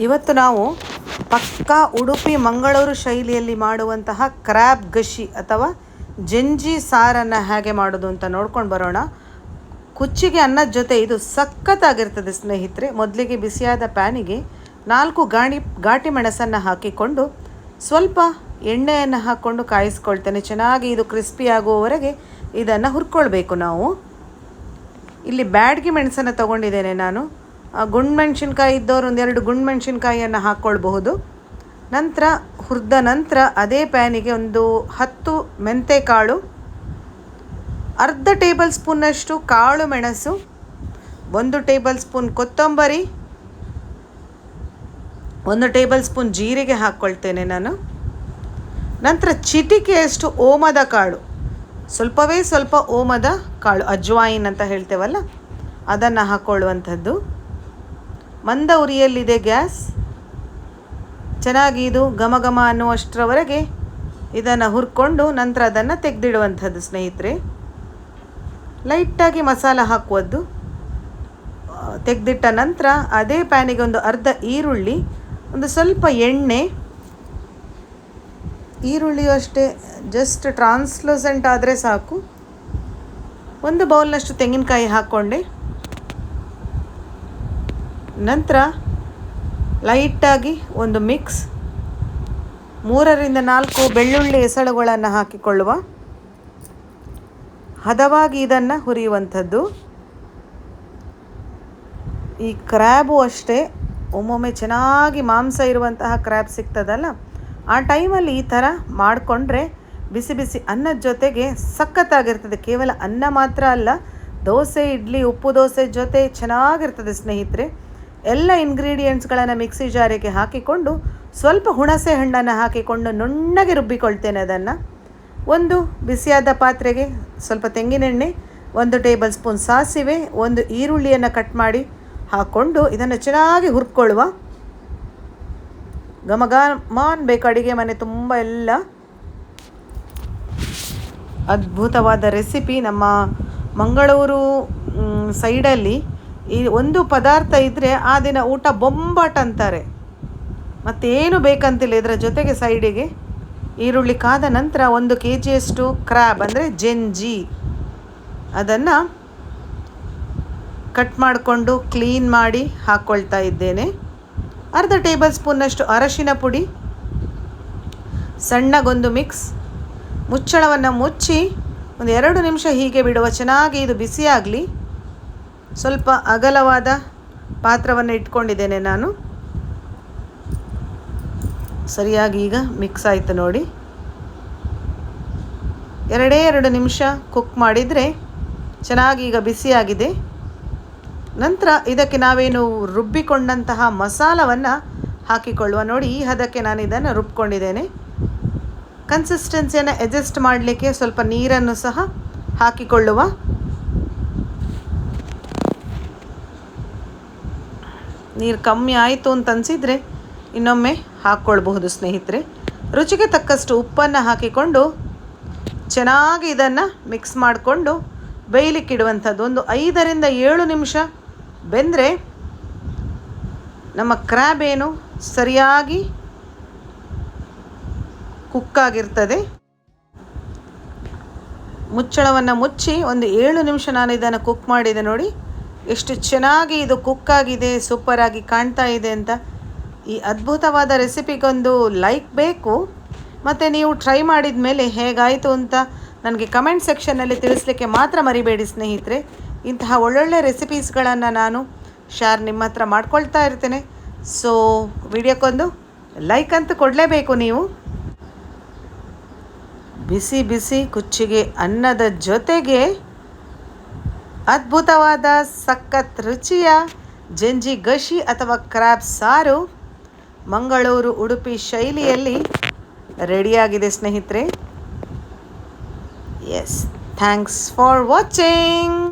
ಇವತ್ತು ನಾವು ಪಕ್ಕಾ ಉಡುಪಿ ಮಂಗಳೂರು ಶೈಲಿಯಲ್ಲಿ ಮಾಡುವಂತಹ ಕ್ರ್ಯಾಬ್ ಗಶಿ ಅಥವಾ ಜಂಜಿ ಸಾರನ್ನು ಹೇಗೆ ಮಾಡೋದು ಅಂತ ನೋಡ್ಕೊಂಡು ಬರೋಣ. ಕುಚ್ಚಿಗೆ ಅನ್ನದ ಜೊತೆ ಇದು ಸಖತ್ತಾಗಿರ್ತದೆ ಸ್ನೇಹಿತರೆ. ಮೊದಲಿಗೆ ಬಿಸಿಯಾದ ಪ್ಯಾನಿಗೆ ನಾಲ್ಕು ಗಾಣಿ, ಘಾಟಿ ಮೆಣಸನ್ನು ಹಾಕಿಕೊಂಡು ಸ್ವಲ್ಪ ಎಣ್ಣೆಯನ್ನು ಹಾಕ್ಕೊಂಡು ಕಾಯಿಸ್ಕೊಳ್ತೇನೆ. ಚೆನ್ನಾಗಿ ಇದು ಕ್ರಿಸ್ಪಿ ಆಗುವವರೆಗೆ ಇದನ್ನು ಹುರ್ಕೊಳ್ಬೇಕು ನಾವು. ಇಲ್ಲಿ ಬ್ಯಾಡ್ಗಿ ಮೆಣಸನ್ನು ತೊಗೊಂಡಿದ್ದೇನೆ ನಾನು. ಗುಂಡು ಮೆಣಸಿನ್ಕಾಯಿ ಇದ್ದವರು ಒಂದೆರಡು ಗುಂಡು ಮೆಣಸಿನ್ಕಾಯಿಯನ್ನು ಹಾಕ್ಕೊಳ್ಬಹುದು ನಂತರ, ಹುರಿದ ನಂತರ ಅದೇ ಪ್ಯಾನಿಗೆ ಒಂದು ಹತ್ತು ಮೆಂತೆ ಕಾಳು ಅರ್ಧ ಟೇಬಲ್ ಸ್ಪೂನಷ್ಟು ಕಾಳು ಮೆಣಸು, ಒಂದು ಟೇಬಲ್ ಸ್ಪೂನ್ ಕೊತ್ತಂಬರಿ, ಒಂದು ಟೇಬಲ್ ಸ್ಪೂನ್ ಜೀರಿಗೆ ಹಾಕ್ಕೊಳ್ತೇನೆ ನಾನು. ನಂತರ ಚಿಟಿಕೆಯಷ್ಟು ಓಮದ ಕಾಳು. ಸ್ವಲ್ಪವೇ ಸ್ವಲ್ಪ ಓಮದ ಕಾಳು, ಅಜ್ವಾಯಿನ್ ಅಂತ ಹೇಳ್ತೇವಲ್ಲ, ಅದನ್ನು ಹಾಕ್ಕೊಳ್ಳುವಂಥದ್ದು ಮಂದ ಉರಿಯಲ್ಲಿದೆ ಗ್ಯಾಸ್. ಚೆನ್ನಾಗಿ ಇದು ಘಮ ಘಮ ಅನ್ನುವಷ್ಟರವರೆಗೆ ಇದನ್ನು ಹುರ್ಕೊಂಡು ನಂತರ ಅದನ್ನು ತೆಗೆದಿಡುವಂಥದ್ದು ಸ್ನೇಹಿತರೆ. ಲೈಟಾಗಿ ಮಸಾಲ ಹಾಕುವದ್ದು. ತೆಗೆದಿಟ್ಟ ನಂತರ ಅದೇ ಪ್ಯಾನಿಗೆ ಒಂದು ಅರ್ಧ ಈರುಳ್ಳಿ, ಒಂದು ಸ್ವಲ್ಪ ಎಣ್ಣೆ. ಈರುಳ್ಳಿಯು ಅಷ್ಟೇ ಜಸ್ಟ್ ಟ್ರಾನ್ಸ್ಲೂಸೆಂಟ್ ಆದರೆ ಸಾಕು. ಒಂದು ಬೌಲ್ನಷ್ಟು ತೆಂಗಿನಕಾಯಿ ಹಾಕ್ಕೊಂಡೆ ನಂತರ ಲೈಟಾಗಿ ಒಂದು ಮಿಕ್ಸ್ ಮೂರರಿಂದ ನಾಲ್ಕು ಬೆಳ್ಳುಳ್ಳಿ ಎಸಳುಗಳನ್ನು ಹಾಕಿಕೊಳ್ಳುವ. ಹದವಾಗಿ ಇದನ್ನು ಹುರಿಯುವಂಥದ್ದು. ಈ ಕ್ರ್ಯಾಬು ಅಷ್ಟೇ. ಒಮ್ಮೊಮ್ಮೆ ಚೆನ್ನಾಗಿ ಮಾಂಸ ಇರುವಂತಹ ಕ್ರ್ಯಾಬ್ ಸಿಗ್ತದಲ್ಲ? ಆ ಟೈಮಲ್ಲಿ ಈ ಥರ ಮಾಡಿಕೊಂಡ್ರೆ ಬಿಸಿ ಬಿಸಿ ಅನ್ನದ ಜೊತೆಗೆ ಸಖತ್ತಾಗಿರ್ತದೆ. ಕೇವಲ ಅನ್ನ ಮಾತ್ರ ಅಲ್ಲ, ದೋಸೆ, ಇಡ್ಲಿ, ಉಪ್ಪು ದೋಸೆ ಜೊತೆ ಚೆನ್ನಾಗಿರ್ತದೆ ಸ್ನೇಹಿತರೆ. ಎಲ್ಲ ಇಂಗ್ರೀಡಿಯೆಂಟ್ಸ್ಗಳನ್ನು ಮಿಕ್ಸಿ ಜಾರಿಗೆ ಹಾಕಿಕೊಂಡು ಸ್ವಲ್ಪ ಹುಣಸೆ ಹಣ್ಣನ್ನು ಹಾಕಿಕೊಂಡು ನುಣ್ಣಗೆ ರುಬ್ಬಿಕೊಳ್ತೇನೆ ಅದನ್ನು. ಒಂದು ಬಿಸಿಯಾದ ಪಾತ್ರೆಗೆ ಸ್ವಲ್ಪ ತೆಂಗಿನೆಣ್ಣೆ, ಒಂದು ಟೇಬಲ್ ಸ್ಪೂನ್ ಸಾಸಿವೆ, ಒಂದು ಈರುಳ್ಳಿಯನ್ನು ಕಟ್ ಮಾಡಿ ಹಾಕ್ಕೊಂಡು ಇದನ್ನು ಚೆನ್ನಾಗಿ ಹುರ್ಕೊಳ್ಳುವ. ಗಮಗಮಾನ್ ಬೇಕು ಅಡುಗೆ ಮನೆ ತುಂಬ ಎಲ್ಲ. ಅದ್ಭುತವಾದ ರೆಸಿಪಿ ನಮ್ಮ ಮಂಗಳೂರು ಸೈಡಲ್ಲಿ ಈ ಒಂದು ಪದಾರ್ಥ ಇದ್ದರೆ ಆ ದಿನ ಊಟ ಬೊಂಬಾಟ್ ಅಂತಾರೆ. ಮತ್ತೇನು ಬೇಕಂತಿಲ್ಲ ಇದರ ಜೊತೆಗೆ ಸೈಡಿಗೆ ಈರುಳ್ಳಿ ಕಾದ ನಂತರ ಒಂದು ಕೆ ಜಿಯಷ್ಟು ಕ್ರ್ಯಾಬ್ ಅಂದರೆ ಜೆಂಜಿ. ಅದನ್ನು ಕಟ್ ಮಾಡಿಕೊಂಡು ಕ್ಲೀನ್ ಮಾಡಿ ಹಾಕ್ಕೊಳ್ತಾ ಇದ್ದೇನೆ. ಅರ್ಧ ಟೇಬಲ್ ಸ್ಪೂನ್ನಷ್ಟು ಅರಶಿನ ಪುಡಿ, ಸಣ್ಣಗೊಂದು ಮಿಕ್ಸ್ ಮುಚ್ಚಳವನ್ನು ಮುಚ್ಚಿ ಒಂದು ಎರಡು ನಿಮಿಷ ಹೀಗೆ ಬಿಡುವ ಚೆನ್ನಾಗಿ ಇದು ಬಿಸಿಯಾಗಲಿ. ಸ್ವಲ್ಪ ಅಗಲವಾದ ಪಾತ್ರವನ್ನು ಇಟ್ಕೊಂಡಿದ್ದೇನೆ ನಾನು. ಸರಿಯಾಗಿ ಈಗ ಮಿಕ್ಸ್ ಆಯಿತು ನೋಡಿ. ಎರಡೇ ಎರಡು ನಿಮಿಷ ಕುಕ್ ಮಾಡಿದರೆ ಚೆನ್ನಾಗಿ ಈಗ ಬಿಸಿಯಾಗಿದೆ ನಂತರ ಇದಕ್ಕೆ ನಾವೇನು ರುಬ್ಬಿಕೊಂಡಂತಹ ಮಸಾಲವನ್ನು ಹಾಕಿಕೊಳ್ಳುವ ನೋಡಿ. ಈ ಹದಕ್ಕೆ ನಾನು ಇದನ್ನು ರುಬ್ಕೊಂಡಿದ್ದೇನೆ. ಕನ್ಸಿಸ್ಟೆನ್ಸಿಯನ್ನು ಅಡ್ಜಸ್ಟ್ ಮಾಡಲಿಕ್ಕೆ ಸ್ವಲ್ಪ ನೀರನ್ನು ಸಹ ಹಾಕಿಕೊಳ್ಳುವ ನೀರು ಕಮ್ಮಿ ಆಯಿತು ಅಂತ ಅನಿಸಿದರೆ ಇನ್ನೊಮ್ಮೆ ಹಾಕ್ಕೊಳ್ಬಹುದು ಸ್ನೇಹಿತರೆ. ರುಚಿಗೆ ತಕ್ಕಷ್ಟು ಉಪ್ಪನ್ನು ಹಾಕಿಕೊಂಡು ಚೆನ್ನಾಗಿ ಇದನ್ನು ಮಿಕ್ಸ್ ಮಾಡಿಕೊಂಡು ಬೇಯಲಿಕ್ಕಿಡುವಂಥದ್ದು ಒಂದು ಐದರಿಂದ ಏಳು ನಿಮಿಷ ಬೆಂದರೆ ನಮ್ಮ ಕ್ರ್ಯಾಬ್ ಏನು ಸರಿಯಾಗಿ ಕುಕ್ಕಾಗಿರ್ತದೆ ಮುಚ್ಚಳವನ್ನು ಮುಚ್ಚಿ ಒಂದು ಏಳು ನಿಮಿಷ ನಾನು ಇದನ್ನು ಕುಕ್ ಮಾಡಿದೆ ನೋಡಿ. ಎಷ್ಟು ಚೆನ್ನಾಗಿ ಇದು ಕುಕ್ಕಾಗಿದೆ ಸೂಪರಾಗಿ ಕಾಣ್ತಾ ಇದೆ ಅಂತ ಈ ಅದ್ಭುತವಾದ ರೆಸಿಪಿಗೊಂದು ಲೈಕ್ ಬೇಕು. ಮತ್ತು ನೀವು ಟ್ರೈ ಮಾಡಿದ ಮೇಲೆ ಹೇಗಾಯಿತು ಅಂತ ನನಗೆ ಕಮೆಂಟ್ ಸೆಕ್ಷನ್ನಲ್ಲಿ ತಿಳಿಸ್ಲಿಕ್ಕೆ ಮಾತ್ರ ಮರಿಬೇಡಿ ಸ್ನೇಹಿತರೆ. ಇಂತಹ ಒಳ್ಳೊಳ್ಳೆ ರೆಸಿಪೀಸ್ಗಳನ್ನು ನಾನು ಶೇರ್ ನಿಮ್ಮ ಹತ್ರ ಮಾಡ್ಕೊಳ್ತಾ ಇರ್ತೇನೆ. ಸೊ ವಿಡಿಯೋಕ್ಕೊಂದು ಲೈಕ್ ಅಂತ ಕೊಡಲೇಬೇಕು ನೀವು. ಬಿಸಿ ಬಿಸಿ ಕುಚ್ಚಿಗೆ ಅನ್ನದ ಜೊತೆಗೆ ಅದ್ಭುತವಾದ ಸಖತ್ ರುಚಿಯ ಜಂಜಿ ಗಶಿ ಅಥವಾ ಕ್ರ್ಯಾಬ್ ಸಾರು ಮಂಗಳೂರು ಉಡುಪಿ ಶೈಲಿಯಲ್ಲಿ ರೆಡಿಯಾಗಿದೆ ಸ್ನೇಹಿತರೆ. S thanks for watching